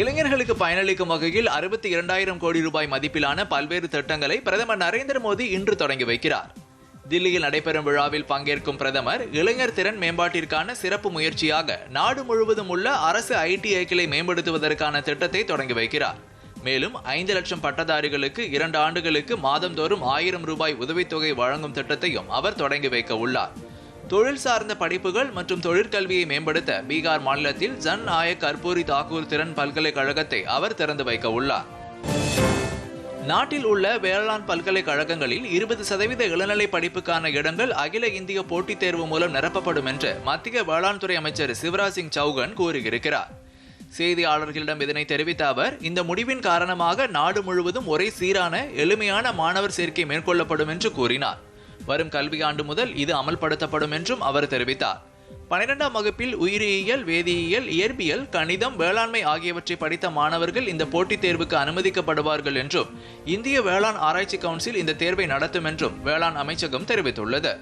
இளைஞர்களுக்கு பயனளிக்கும் வகையில் அறுபத்தி இரண்டாயிரம் கோடி ரூபாய் மதிப்பிலான பல்வேறு திட்டங்களை பிரதமர் நரேந்திர மோடி இன்று தொடங்கி வைக்கிறார். தில்லியில் நடைபெறும் விழாவில் பங்கேற்கும் பிரதமர் இளைஞர் திறன் மேம்பாட்டிற்கான சிறப்பு முயற்சியாக நாடு முழுவதும் உள்ள அரசு ஐடிஐக்களை மேம்படுத்துவதற்கான திட்டத்தை தொடங்கி வைக்கிறார். மேலும் ஐந்து லட்சம் பட்டதாரிகளுக்கு இரண்டு ஆண்டுகளுக்கு மாதந்தோறும் ஆயிரம் ரூபாய் உதவித்தொகை வழங்கும் திட்டத்தையும் அவர் தொடங்கி வைக்க உள்ளார். தொழில் சார்ந்த படிப்புகள் மற்றும் தொழிற்கல்வியை மேம்படுத்த பீகார் மாநிலத்தில் ஜன் நாயக் கர்பூரி தாக்கூர் திறன் பல்கலைக்கழகத்தை அவர் திறந்து வைக்க உள்ளார். நாட்டில் உள்ள வேளாண் பல்கலைக்கழகங்களில் இருபது சதவீத இளநிலை படிப்புக்கான இடங்கள் அகில இந்திய போட்டித் தேர்வு மூலம் நிரப்பப்படும் என்று மத்திய வேளாண் துறை அமைச்சர் சிவராஜ் சிங் சௌகன் கூறியிருக்கிறார் செய்தியாளர்களிடம் இதனை தெரிவித்த அவர் இந்த முடிவின் காரணமாக நாடு முழுவதும் ஒரே சீரான எளிமையான மாணவர் சேர்க்கை மேற்கொள்ளப்படும் என்று கூறினார். வரும் கல்வியாண்டு முதல் இது அமல்படுத்தப்படும் என்றும் அவர் தெரிவித்தார். பனிரெண்டாம் வகுப்பில் உயிரியல் வேதியியல் இயற்பியல் கணிதம் வேளாண்மை ஆகியவற்றை படித்த மாணவர்கள் இந்த போட்டித் தேர்வுக்கு அனுமதிக்கப்படுவார்கள் என்றும் இந்திய வேளாண் ஆராய்ச்சி கவுன்சில் இந்த தேர்வை நடத்தும் என்றும் வேளாண் அமைச்சகம் தெரிவித்துள்ளது.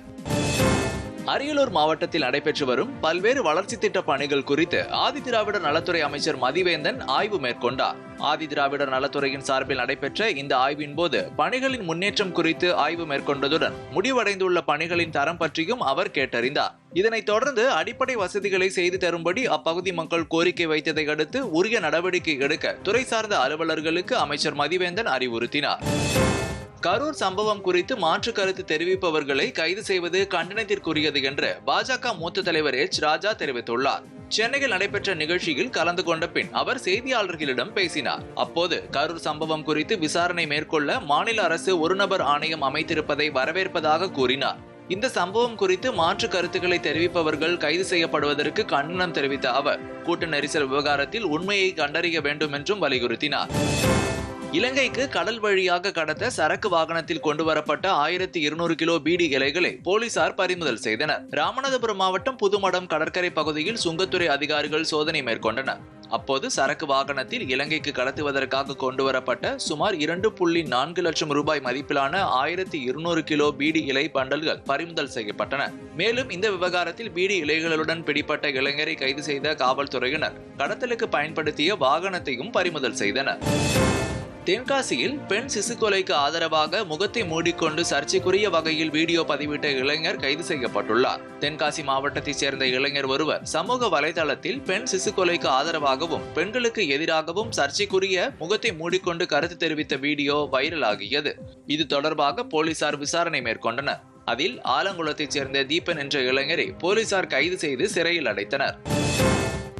அரியலூர் மாவட்டத்தில் நடைபெற்று வரும் பல்வேறு வளர்ச்சி திட்ட பணிகள் குறித்து ஆதிதிராவிடர் நலத்துறை அமைச்சர் மதிவேந்தன் ஆய்வு மேற்கொண்டார். ஆதிதிராவிடர் நலத்துறையின் சார்பில் நடைபெற்ற இந்த ஆய்வின் போது பணிகளின் முன்னேற்றம் குறித்து ஆய்வு மேற்கொண்டதுடன் முடிவடைந்துள்ள பணிகளின் தரம் பற்றியும் அவர் கேட்டறிந்தார். இதனைத் தொடர்ந்து அடிப்படை வசதிகளை செய்து தரும்படி அப்பகுதி மக்கள் கோரிக்கை வைத்ததை அடுத்து உரிய நடவடிக்கை எடுக்க துறை சார்ந்த அலுவலர்களுக்கு அமைச்சர் மதிவேந்தன் அறிவுறுத்தினார். கரூர் சம்பவம் குறித்து மாற்று கருத்து தெரிவிப்பவர்களை கைது செய்வது கண்டனத்திற்குரியது என்று பாஜக மூத்த தலைவர் எச். ராஜா தெரிவித்துள்ளார். சென்னையில் நடைபெற்ற நிகழ்ச்சியில் கலந்து கொண்ட பின் அவர் செய்தியாளர்களிடம் பேசினார். அப்போது கரூர் சம்பவம் குறித்து விசாரணை மேற்கொள்ள மாநில அரசு ஒருநபர் ஆணையம் அமைத்திருப்பதை வரவேற்பதாக கூறினார். இந்த சம்பவம் குறித்து மாற்று கருத்துக்களை தெரிவிப்பவர்கள் கைது செய்யப்படுவதற்கு கண்டனம் தெரிவித்த அவர் கூட்ட நெரிசல் விவகாரத்தில் உண்மையை கண்டறிய வேண்டும் என்றும் வலியுறுத்தினார். இலங்கைக்கு கடல் வழியாக கடத்த சரக்கு வாகனத்தில் கொண்டு வரப்பட்ட ஆயிரத்தி இருநூறு கிலோ பீடி இலைகளை போலீசார் பறிமுதல் செய்தனர். ராமநாதபுரம் மாவட்டம் புதுமடம் கடற்கரை பகுதியில் சுங்கத்துறை அதிகாரிகள் சோதனை மேற்கொண்டனர். அப்போது சரக்கு வாகனத்தில் இலங்கைக்கு கடத்துவதற்காக கொண்டு வரப்பட்ட சுமார் இரண்டு புள்ளி நான்கு லட்சம் ரூபாய் மதிப்பிலான ஆயிரத்தி இருநூறு கிலோ பீடி இலை பண்டல்கள் பறிமுதல் செய்யப்பட்டன. மேலும் இந்த விவகாரத்தில் பீடி இலைகளுடன் பிடிப்பட்ட இளைஞரை கைது செய்த காவல்துறையினர் கடத்தலுக்கு பயன்படுத்திய வாகனத்தையும் பறிமுதல் செய்தனர். தென்காசியில் பெண் சிசு கொலைக்கு ஆதரவாக முகத்தை மூடிக்கொண்டு சர்ச்சைக்குரிய வகையில் வீடியோ பதிவிட்ட இளைஞர் கைது செய்யப்பட்டுள்ளார். தென்காசி மாவட்டத்தைச் சேர்ந்த இளைஞர் ஒருவர் சமூக வலைதளத்தில் பெண் சிசு கொலைக்கு ஆதரவாகவும் பெண்களுக்கு எதிராகவும் சர்ச்சைக்குரிய முகத்தை மூடிக்கொண்டு கருத்து தெரிவித்த வீடியோ வைரலாகியது. இது தொடர்பாக போலீசார் விசாரணை மேற்கொண்டனர். அதில் ஆலங்குளத்தைச் சேர்ந்த தீபன் என்ற இளைஞரை போலீசார் கைது செய்து சிறையில் அடைத்தனர்.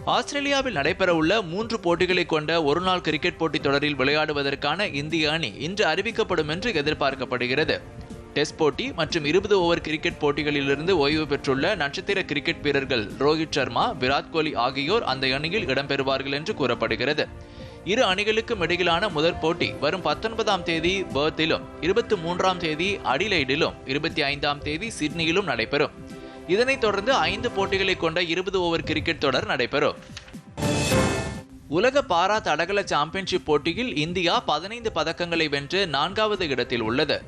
ஆஸ்திரேலியாவில் நடைபெறவுள்ள மூன்று போட்டிகளை கொண்ட ஒருநாள் கிரிக்கெட் போட்டித் தொடரில் விளையாடுவதற்கான இந்திய அணி இன்று அறிவிக்கப்படும் என்று எதிர்பார்க்கப்படுகிறது. டெஸ்ட் போட்டி மற்றும் இருபது ஓவர் கிரிக்கெட் போட்டிகளிலிருந்து ஓய்வு பெற்றுள்ள நட்சத்திர கிரிக்கெட் வீரர்கள் ரோஹித் சர்மா விராட் கோலி ஆகியோர் அந்த அணியில் இடம்பெறுவார்கள் என்று கூறப்படுகிறது. இரு அணிகளுக்கும் இடையிலான முதற் போட்டி வரும் பத்தொன்பதாம் தேதி பேர்த்திலும் இருபத்தி மூன்றாம் தேதி அடிலைடிலும் இருபத்தி ஐந்தாம் தேதி சிட்னியிலும் நடைபெறும். இதனைத் தொடர்ந்து ஐந்து போட்டிகளை கொண்ட இருபது ஓவர் கிரிக்கெட் தொடர் நடைபெறும். உலக பாரா தடகள சாம்பியன்ஷிப் போட்டியில் இந்தியா பதினைந்து பதக்கங்களை வென்று நான்காவது இடத்தில் உள்ளது.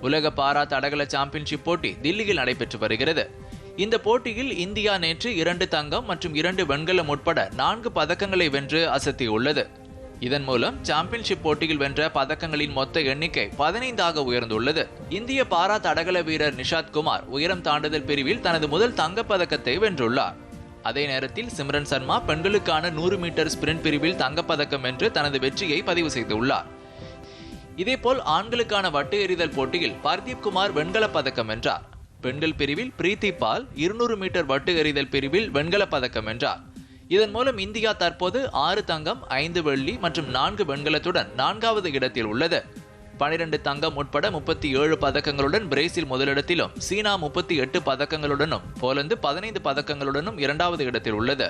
உலக பாரா தடகள சாம்பியன்ஷிப் போட்டி தில்லியில் நடைபெற்று வருகிறது. இந்த போட்டியில் இந்தியா நேற்று இரண்டு தங்கம் மற்றும் இரண்டு வெண்கலம் உட்பட நான்கு பதக்கங்களை வென்று அசத்தியுள்ளது. இதன் மூலம் சாம்பியன்ஷிப் போட்டியில் வென்ற பதக்கங்களின் மொத்த எண்ணிக்கை பதினைந்தாக உயர்ந்துள்ளது. இந்திய பாரா தடகள வீரர் நிஷாத் குமார் உயரம் தாண்டுதல் பிரிவில் தனது முதல் தங்கப் பதக்கத்தை வென்றுள்ளார். அதே நேரத்தில் சிம்ரன் சர்மா பெண்களுக்கான நூறு மீட்டர் ஸ்பிரிண்ட் பிரிவில் தங்கப்பதக்கம் வென்று தனது வெற்றியை பதிவு செய்துள்ளார். இதேபோல் ஆண்களுக்கான வட்டு எறிதல் போட்டியில் பர்தீப் குமார் வெண்கலப் பதக்கம் வென்றார். பெண்கள் பிரிவில் பிரீத்தி பால் இருநூறு மீட்டர் வட்டு எறிதல் பிரிவில் வெண்கலப் பதக்கம் வென்றார். இதன் மூலம் இந்தியா தற்போது ஆறு தங்கம் ஐந்து வெள்ளி மற்றும் நான்கு வெண்கலத்துடன் நான்காவது இடத்தில் உள்ளது. பனிரெண்டு தங்கம் உட்பட முப்பத்தி ஏழு பதக்கங்களுடன் பிரேசில் முதலிடத்திலும் சீனா முப்பத்தி எட்டு பதக்கங்களுடனும் போலந்து பதினைந்து பதக்கங்களுடனும் இரண்டாவது இடத்தில் உள்ளது.